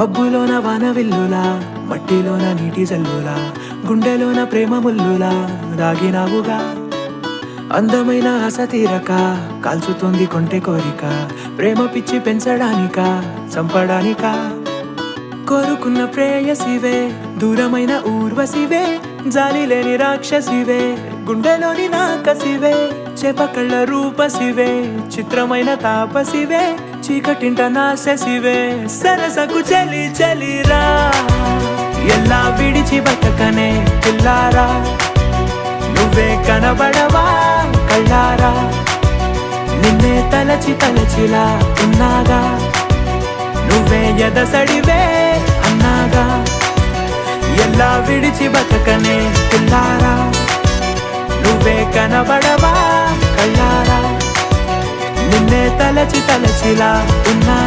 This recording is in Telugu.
మబ్బులోన వాన విల్లులా మట్టిలోన నీటి జల్లులా గుండెలోన ప్రేమ ముల్లులా దాగినావుగా. అందమైన ఆశ తీరక కాల్చుతుంది కొంటె కోరిక ప్రేమ పిచ్చి పెంచడానిక చంపడానికా. కోరుకున్న ప్రేయసివే దూరమైన ఊర్వశివే జాలి లేని రాక్షసివే గుండెలోని నాకసివే చేపకళ్ళ రూపసివే చిత్రమైన తాపసివే చీకటింట నాశసివే సరసకు చలి చలిరా ఎలా విడిచి బతకనే పిల్లారా? నువ్వే కనబడవా కళ్ళారా? నిన్నే తలచి తలచిలా ఉన్నాగా నువ్వే ఎదసడివే అన్నాగా ఎలా విడిచి బతకనే పిల్లారా నువ్వే కనబడవా కళ్ళారా నిన్నే తలచి తలచిలా ఉన్నా